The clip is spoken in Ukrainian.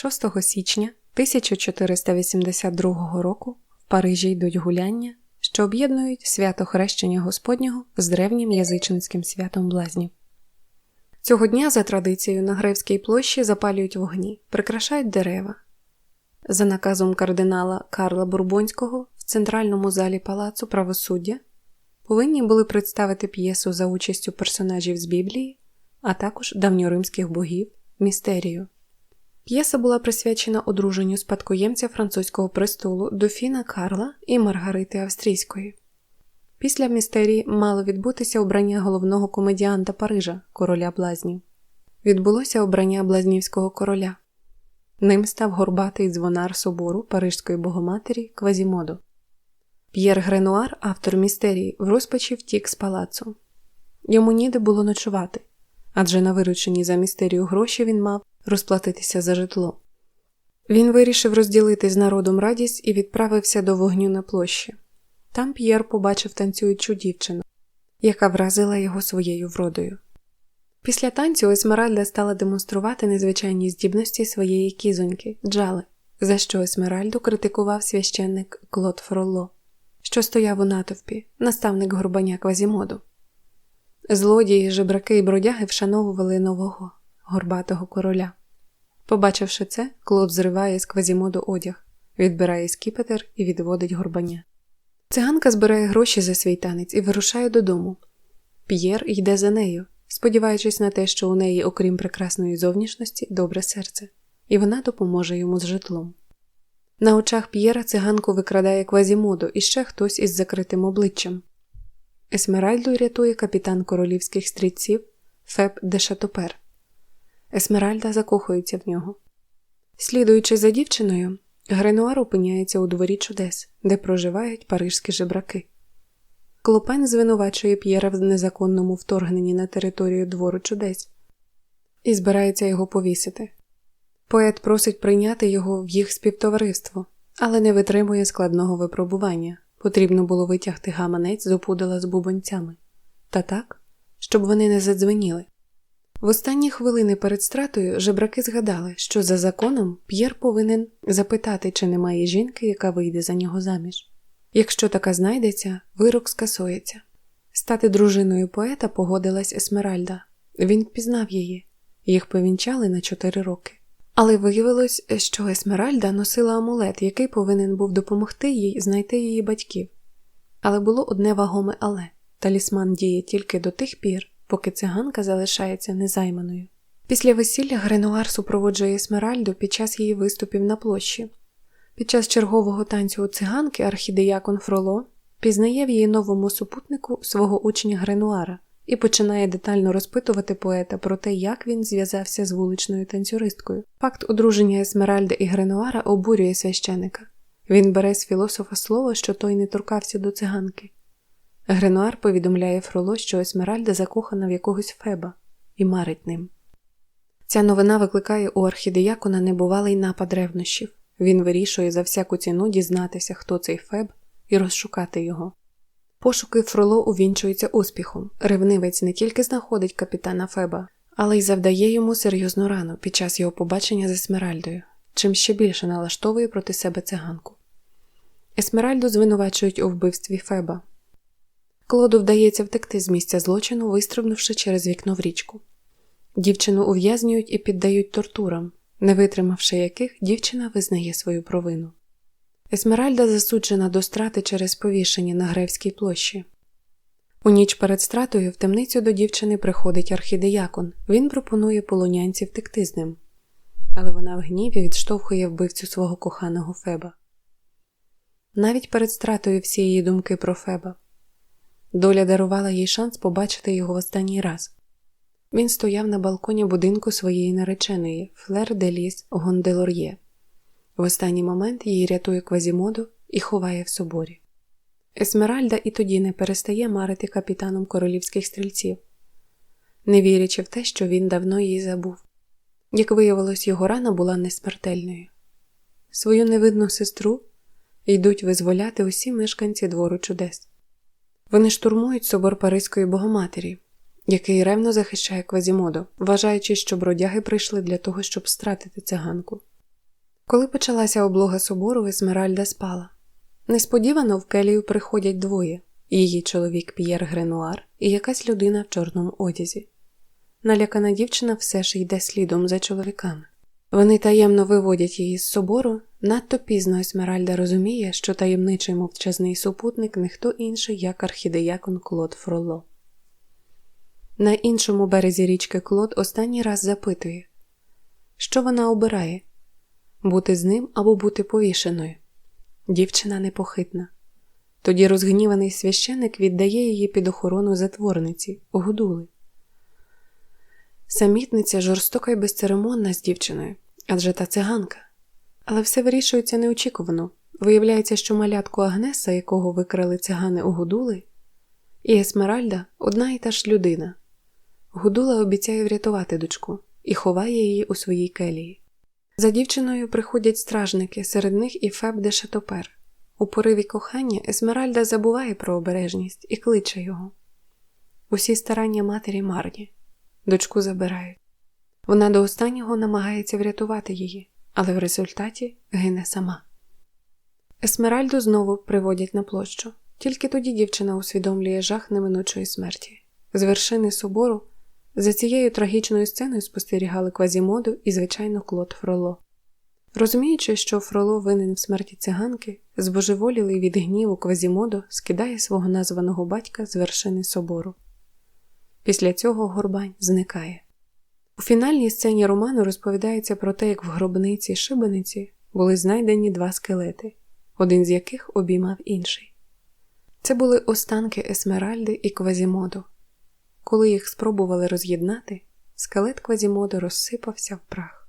6 січня 1482 року в Парижі йдуть гуляння, що об'єднують свято хрещення Господнього з древнім язичницьким святом блазнів. Цього дня, за традицією, на Гревській площі запалюють вогні, прикрашають дерева. За наказом кардинала Карла Бурбонського в центральному залі палацу правосуддя повинні були представити п'єсу за участю персонажів з Біблії, а також давньоримських богів містерію. П'єса була присвячена одруженню спадкоємця французького престолу дофіна Карла і Маргарити Австрійської. Після містерії мало відбутися обрання головного комедіанта Парижа, короля блазнів. Відбулося обрання блазнівського короля. Ним став горбатий дзвонар собору Парижської богоматері Квазімоду. П'єр Гренуар, автор містерії, в розпачі втік з палацу. Йому ніде було ночувати, адже на виручені за містерію гроші він мав розплатитися за житло. Він вирішив розділити з народом радість і відправився до вогню на площі. Там П'єр побачив танцюючу дівчину, яка вразила його своєю вродою. Після танцю Есмеральда стала демонструвати незвичайні здібності своєї кізоньки Джали, за що Есмеральду критикував священник Клод Фролло, що стояв у натовпі, наставник горбаня Квазімоду. Злодії, жебраки і бродяги вшановували нового горбатого короля. Побачивши це, Клод зриває з Квазімоду одяг, відбирає скіпетр і відводить горбаня. Циганка збирає гроші за свій танець і вирушає додому. П'єр йде за нею, сподіваючись на те, що у неї, окрім прекрасної зовнішності, добре серце, і вона допоможе йому з житлом. На очах П'єра циганку викрадає квазімоду і ще хтось із закритим обличчям. Есмеральду рятує капітан королівських стрільців Феб де Шатопер. Есмеральда закохується в нього. Слідуючи за дівчиною, Гренуар опиняється у дворі чудес, де проживають парижські жебраки. Клопен звинувачує П'єра в незаконному вторгненні на територію двору чудес і збирається його повісити. Поет просить прийняти його в їх співтовариство, але не витримує складного випробування. Потрібно було витягти гаманець з опудала з бубонцями. Та так, щоб вони не задзвеніли. В останні хвилини перед стратою жебраки згадали, що за законом П'єр повинен запитати, чи немає жінки, яка вийде за нього заміж. Якщо така знайдеться, вирок скасується. Стати дружиною поета погодилась Есмеральда. Він впізнав її, їх повінчали на чотири роки. Але виявилось, що Есмеральда носила амулет, який повинен був допомогти їй знайти її батьків. Але було одне вагоме але талісман діє тільки до тих пір, поки циганка залишається незайманою. Після весілля Гренуар супроводжує Есмеральду під час її виступів на площі. Під час чергового танцю у циганки архідеякон Фроло пізнає в її новому супутнику свого учня Гренуара і починає детально розпитувати поета про те, як він зв'язався з вуличною танцюристкою. Факт одруження Есмеральди і Гренуара обурює священика. Він бере з філософа слово, що той не торкався до циганки. Гренуар повідомляє Фроло, що Есмеральда закохана в якогось Феба і марить ним. Ця новина викликає у архідеякона небувалий напад ревнощів. Він вирішує за всяку ціну дізнатися, хто цей Феб, і розшукати його. Пошуки Фроло увінчуються успіхом. Ревнивець не тільки знаходить капітана Феба, але й завдає йому серйозну рану під час його побачення з Есмеральдою, чим ще більше налаштовує проти себе циганку. Есмеральду звинувачують у вбивстві Феба. Клоду вдається втекти з місця злочину, вистрибнувши через вікно в річку. Дівчину ув'язнюють і піддають тортурам, не витримавши яких дівчина визнає свою провину. Есмеральда засуджена до страти через повішення на Гревській площі. У ніч перед стратою в темницю до дівчини приходить архідеякон. Він пропонує полонянці втекти з ним, але вона в гніві відштовхує вбивцю свого коханого Феба. Навіть перед стратою всі її думки про Феба. Доля дарувала їй шанс побачити його в останній раз. Він стояв на балконі будинку своєї нареченої Флер де Ліс Гонделор'є. В останній момент її рятує Квазімоду і ховає в соборі. Есмеральда і тоді не перестає марити капітаном королівських стрільців, не вірячи в те, що він давно її забув. Як виявилось, його рана була несмертельною. Свою невидну сестру йдуть визволяти усі мешканці двору чудес. Вони штурмують собор Паризької Богоматері, який ревно захищає Квазімоду, вважаючи, що бродяги прийшли для того, щоб стратити циганку. Коли почалася облога собору, Есмеральда спала. Несподівано в келію приходять двоє її чоловік П'єр Гренуар і якась людина в чорному одязі. Налякана дівчина все ж йде слідом за чоловіками. Вони таємно виводять її з собору. Надто пізно Есмеральда розуміє, що таємничий мовчазний супутник не хто інший, як архідеякон Клод Фроло. На іншому березі річки Клод останній раз запитує, що вона обирає бути з ним або бути повішеною. Дівчина непохитна. Тоді розгніваний священик віддає її під охорону затворниці, гудули. Самітниця жорстока й безцеремонна з дівчиною, адже та циганка. Але все вирішується неочікувано. Виявляється, що малятку Агнеса, якого викрали цигани у Гудули, і Есмеральда одна і та ж людина. Гудула обіцяє врятувати дочку і ховає її у своїй келії. За дівчиною приходять стражники, серед них і Феб де Шатопер. У пориві кохання Есмеральда забуває про обережність і кличе його. Усі старання матері марні. Дочку забирають. Вона до останнього намагається врятувати її, але в результаті гине сама. Есмеральду знову приводять на площу. Тільки тоді дівчина усвідомлює жах неминучої смерті. З вершини собору за цією трагічною сценою спостерігали Квазімоду і, звичайно, Клод Фроло. Розуміючи, що Фроло винен в смерті циганки, збожеволілий від гніву Квазімодо скидає свого названого батька з вершини собору. Після цього Горбань зникає. У фінальній сцені роману розповідається про те, як в гробниці шибениці були знайдені два скелети, один з яких обіймав інший. Це були останки Есмеральди і Квазімоду. Коли їх спробували роз'єднати, скелет Квазімоду розсипався в прах.